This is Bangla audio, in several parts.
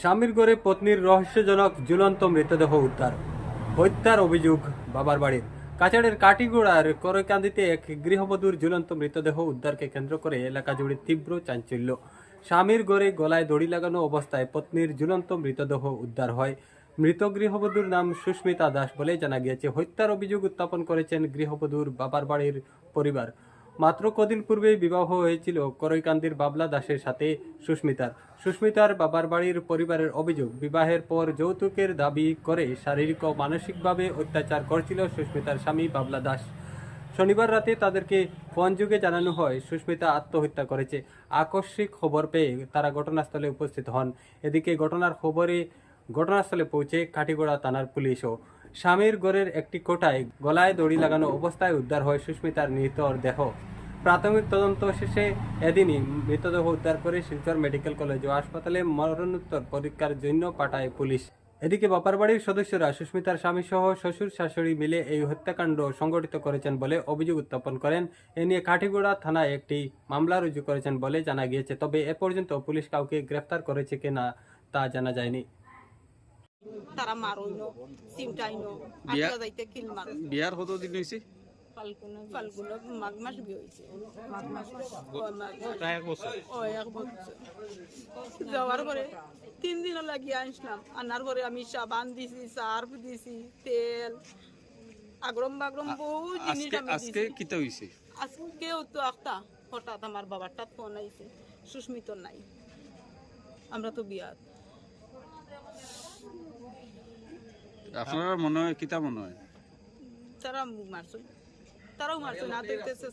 স্বামীর গড়ে পত্নীর রহস্যজনক ঝুলন্ত মৃতদেহ উদ্ধার। হত্যার অভিযোগ বাবার বাড়ির। কাছাড়ের কাটিগোড়ার করকান্দিতে এক গৃহবধূর ঝুলন্ত মৃতদেহ উদ্ধারকে কেন্দ্র করে এলাকা জুড়ে তীব্র চাঞ্চল্য। স্বামীর গড়ে গলায় দড়ি লাগানো অবস্থায় পত্নীর ঝুলন্ত মৃতদেহ উদ্ধার হয়। মৃত গৃহবধূর নাম সুস্মিতা দাস বলে জানা গিয়েছে। হত্যার অভিযোগ উত্থাপন করেছেন গৃহবধূর বাবার বাড়ির পরিবার। মাত্র কদিন পূর্বেই বিবাহ হয়েছিল করৈকান্দির বাবলা দাসের সাথে সুস্মিতার। সুস্মিতার বাবার বাড়ির পরিবারের অভিযোগ, বিবাহের পর যৌতুকের দাবি করে শারীরিক ও মানসিকভাবে অত্যাচার করছিল সুস্মিতার স্বামী বাবলা দাস। শনিবার রাতে তাদেরকে ফোন যুগে জানানো হয়, সুস্মিতা আত্মহত্যা করেছে। আকস্মিক খবর পেয়ে তারা ঘটনাস্থলে উপস্থিত হন। এদিকে ঘটনার খবরে ঘটনাস্থলে পৌঁছে কাটিগোড়া থানার পুলিশও। স্বামীর গড়ের একটি কোটায় গলায় দড়ি লাগানো অবস্থায় উদ্ধার হয় সুস্মিতার নিহতর দেহ। প্রাথমিক তদন্ত শেষে এদিনই মৃতদেহ উদ্ধার করে শিলচর মেডিকেল কলেজ ও হাসপাতালে মরণোত্তর পরীক্ষার জন্য পাঠায় পুলিশ। এদিকে বাপার বাড়ির সদস্যরা সুস্মিতার স্বামী সহ শ্বশুর শাশুড়ি মিলে এই হত্যাকাণ্ড সংগঠিত করেছেন বলে অভিযোগ উত্থাপন করেন। এ নিয়ে কাঠিগোড়া থানায় একটি মামলা রুজু করেছেন বলে জানা গিয়েছে তবে এ পর্যন্ত পুলিশ কাউকে গ্রেফতার করেছে কিনা তা জানা যায়নি। তারা মারইনো সিমটাইনো আটকা যাইতে কিল মার বিয়ার কত দিন হয়েছে ফাল্গুন মাঘ মাস বিয়ে হয়েছে মাঘ মাস প্রায় এক বছর। ও এক বছর। যাওয়ার পরে তিন দিন লাগিয়ে আনছিলাম। আনার পরে আমি সাবান দিছি সার্ফ দিছি তেল আগরম বাগরম বহু জিনিস আজকে কিতা হয়েছে আজকেও তো একটা হঠাৎ আমার বাবারটা ফোন আইছে সুস্মিত নাই। আমরা তো বিয়াত। আপনার মনে হয় কিতা মনে হয়? তারা মারছে। তারাও মারছে না দেখতেছে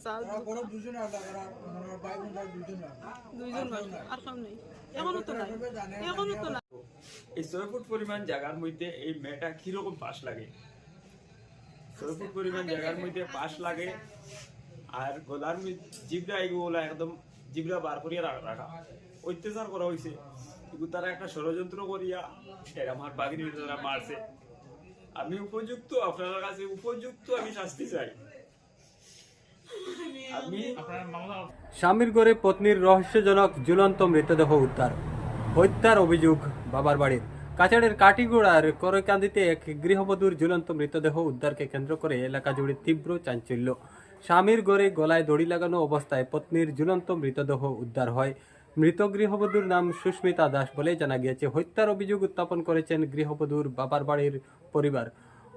দুইজন মারছে। আর কেউ নেই। এখনও তো নাই। এখনও তো নাই। এই ছয় ফুট পরিমাণ জায়গার মধ্যে এই মেয়েটা কীরকম পাশ লাগে? ছয় ফুট পরিমাণ জায়গার মধ্যে পাশ লাগে আর গলার জিবরা এগুলো একদম জিবরা বার করিয়া রাখা। অত্যাচার করা হয়েছে এগুলো তারা একটা ষড়যন্ত্র করিয়া এর আমার বাগিনী তারা মারছে। আমি উপযুক্ত আপনার কাছে উপযুক্ত আমি শাস্তি চাই। স্বামীর গড়ে পত্নীর রহস্যজনক ঝুলন্ত মৃতদেহ উদ্ধার। হত্যার অভিযোগ বাবার বাড়ির। কাছাড়ের কাটিগোড়ার করকান্দিতে এক গৃহবধূর ঝুলন্ত মৃতদেহ উদ্ধারকে কেন্দ্র করে এলাকা জুড়ে তীব্র চাঞ্চল্য। স্বামীর গড়ে গলায় দড়ি লাগানো অবস্থায় পত্নীর ঝুলন্ত মৃতদেহ উদ্ধার হয়। মৃত গৃহবধূর নাম সুস্মিতা দাস বলে জানা গিয়েছে। হত্যার অভিযোগ উত্থাপন করেছেন গৃহবধূর বাবার বাড়ির পরিবার।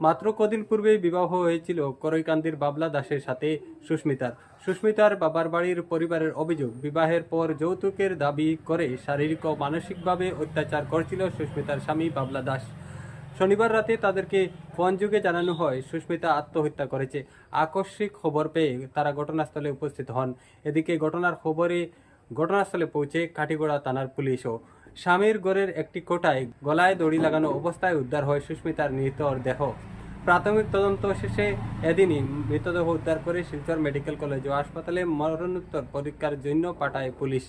মাত্র কদিন পূর্বেই বিবাহ হয়েছিল করৈকান্দির বাবলা দাসের সাথে সুস্মিতার। সুস্মিতার বাবার বাড়ির পরিবারের অভিযোগ, বিবাহের পর যৌতুকের দাবি করে শারীরিক ও মানসিকভাবে অত্যাচার করছিল সুস্মিতার স্বামী বাবলা দাস। শনিবার রাতে তাদেরকে ফোন যুগে জানানো হয়, সুস্মিতা আত্মহত্যা করেছে। আকস্মিক খবর পেয়ে তারা ঘটনাস্থলে উপস্থিত হন। এদিকে ঘটনার খবরে ঘটনাস্থলে পৌঁছে কাঠিগোড়া থানার পুলিশও স্বামীর গড়ের একটি কোটায় গলায় দড়ি লাগানো অবস্থায় উদ্ধার হয় সুস্মিতার মৃতর দেহ। প্রাথমিক তদন্ত শেষে এদিনই মৃতদেহ উদ্ধার করে শিলচর মেডিকেল কলেজ ও হাসপাতালে মরণোত্তর পরীক্ষার জন্য পাঠায় পুলিশ।